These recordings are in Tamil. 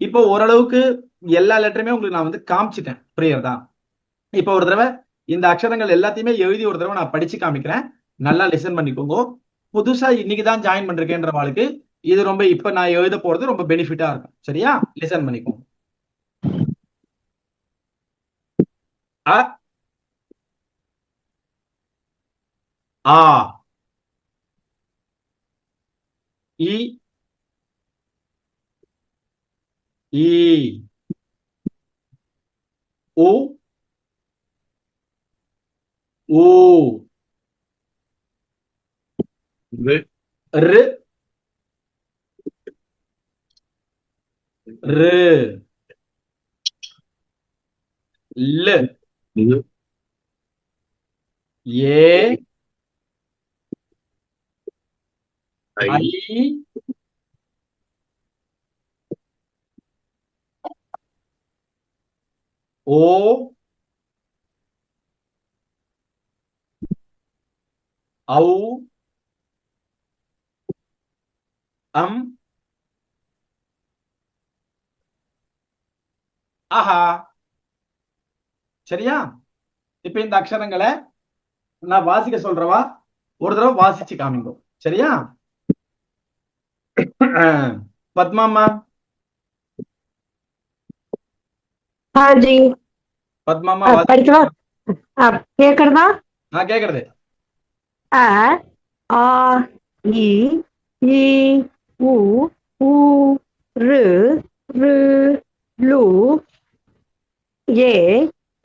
இப்போ ஓரளவுக்கு எல்லா லெட்டருமே உங்களுக்கு நான் வந்து காமிச்சிட்டேன். புரியுறதா இப்போ ஒரு தடவை இந்த அக்ஷரங்கள் எல்லாத்தையுமே எழுதி ஒரு தடவை நான் படிச்சு காமிக்கிறேன். நல்லா லிசன் பண்ணிக்கோங்க. புதுசா இன்னைக்கு தான் ஜாயின் பண்றேன்றவாளுக்கு இது ரொம்ப இப்ப நான் எழுத போறது ரொம்ப பெனிஃபிட்டா இருக்கும். சரியா? லிசன் பண்ணிக்கோங்க அ ஆ இ ஈ உ ஊ ரு ரு ரு ல லு ஏ ஐ O ஓ. am அம். ஆஹா. சரியா? இப்ப இந்த அக்ஷரங்களை நான் வாசிக்க சொல்றவா? ஒரு தடவை வாசிச்சு காமிங்கோ. சரியா? பத்மாமா பத்மாமா படிக்கவா கேக்குறதா? நான் கேக்குறது. அ ஆ இ ஈ உ ஊ ரு ரு லு ஏ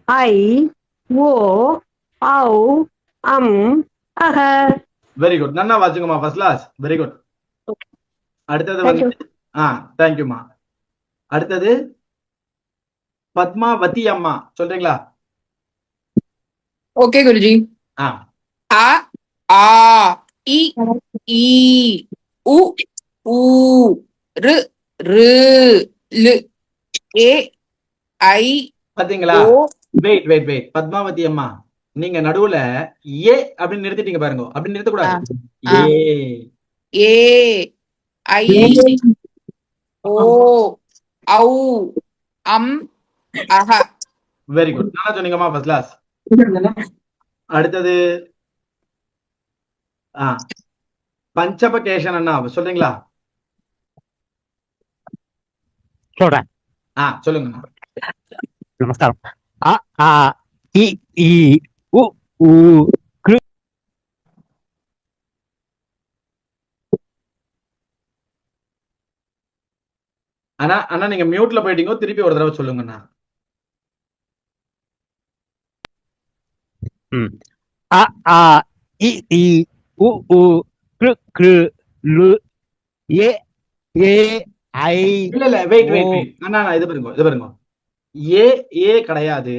ஐ ஓ ஔ அம் அஹ. வெரி குட் நன்னா வாசிங்கம்மா ஃபர்ஸ்ட் கிளாஸ் வெரி குட் அடுத்தது. வந்து ஆ தேங்க்யூமா அடுத்தது பத்மாவதி அம்மா சொல்றீங்களா? ஓகே குருஜி ஆ. ஆ இ ஈ உ ஊ ரு ரு லு ஏ ஐ பாத்தீங்களா? வெயிட் வெயிட் வெயிட் பத்மாவதி அம்மா நீங்க நடுவுல ஏ அப்படின்னு நிறுத்திட்டீங்க பாருங்க. அப்படின்னு நிறுத்த கூடாது ஏ. ஏ ஐ ஓ ஔ அம் வெரி குட் நல்லா சொன்னீங்கம்மா ஃபர்ஸ்ட் கிளாஸ் அடுத்தது ஆ பஞ்சபகேஷன் அண்ணா சொல்றீங்களா? சொல்றேன். ஆ சொல்லுங்க நமஸ்காரம். அ ஆ இ ஈ உ கிரு அண்ணா அண்ணா நீங்க மியூட்ல போயிட்டீங்க திருப்பி ஒரு தடவை சொல்லுங்கண்ணா. அ ஆ இ ஈ உ ஊ கிரு கிரு லு ஏ ஏ ஐ இல்ல இல்ல வெயிட் வெயிட். வெயிட் அண்ணா இது பாருங்க இது பாருங்க. ஏ ஏ கிடையாது.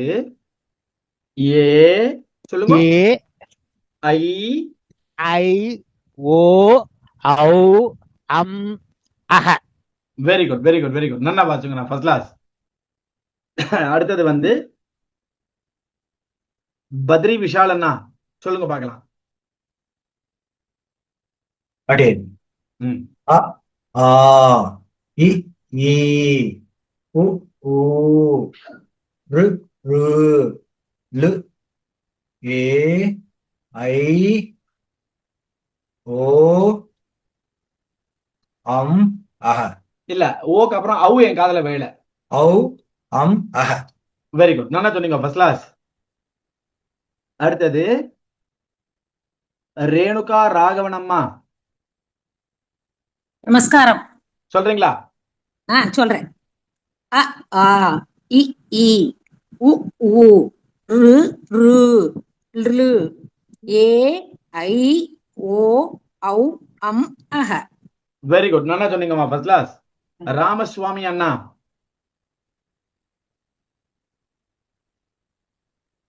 ஏ சொல்லுங்க. ஏ ஐ ஐ ஓ ஔ அம் அஹ. Very good very good very good நல்லா வாச்சுங்க நான் ஃபர்ஸ்ட் கிளாஸ் அடுத்தது வந்து பத்ரி விஷால் அண்ணா சொல்லுங்க பார்க்கலாம். அடேன். அ ஆ இ ஈ உ ஊ ரு ரு லு ஏ ஐ ஓ அம் அஹ. இல்ல ஓக்கு அப்புறம் அவு என் காதுல வேலை. ஔ அம் அஹ. வெரி குட் நல்லா சொன்னீங்க? First class. அடுத்தது ரேணுகா ராகவன் அம்மா நமஸ்காரம். சொல்றீங்களா? ஆ சொல்றேன். அ ஆ இ ஈ உ ஊ ரு ரு லு ஏ ஐ ஓ ஔ அம் அஹ. வெரி குட் நல்லா சொன்னீங்கம்மா ஃபர்ஸ்ட் கிளாஸ் ராமசுவாமி அண்ணா.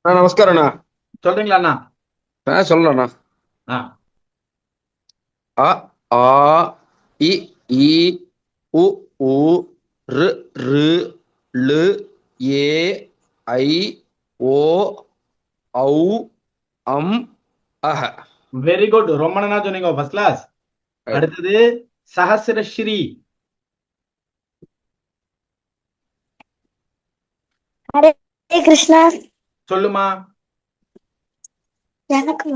ஆ நமஸ்காரண்ணா சொல்றீங்களா அண்ணா ஆ சொல்லண்ணா ஆ. அ ஆ இ ஈ உ ஊ ரு ரு லு ஏ ஐ ஓ ஔ அம் அஹ. வெரி குட் ரொம்ப நல்லா சொன்னீங்க ஃபர்ஸ்ட் கிளாஸ் அடுத்தது சஹசிரஸ்ரீ ஹரே கிருஷ்ணா. சொல்லுமா எனக்கு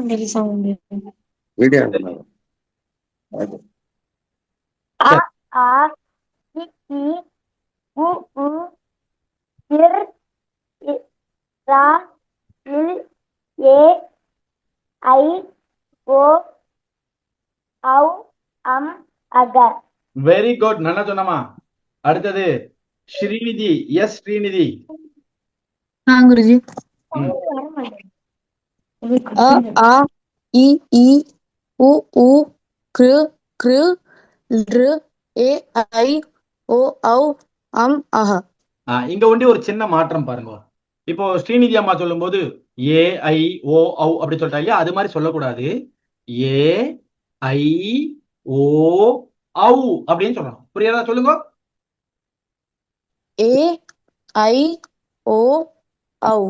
ஐ ஓ ஔ அம் அக. வெரி குட் நல்லா சொன்னமா அடுத்தது ஸ்ரீநிதி எஸ் ஸ்ரீநிதி. குருஜி. அ ஆ இ இ உ உ கிரு கிரு ரு ஏ ஐ ஓ ஔ அம் அஹ இங்க ஒண்டி ஒரு சின்ன மாற்றம் பாருங்க இப்போ ஸ்ரீநிதி அம்மா சொல்லும்போது ஏ ஐ ஓ ஔ அப்படி சொல்லிட்டா இல்லையா அது மாதிரி சொல்லக்கூடாது ஏ ஐ ஓ ஔ அப்படின்னு சொல்லணும் புரியாதா சொல்லுங்க ஏ ஐ ஓ ஔ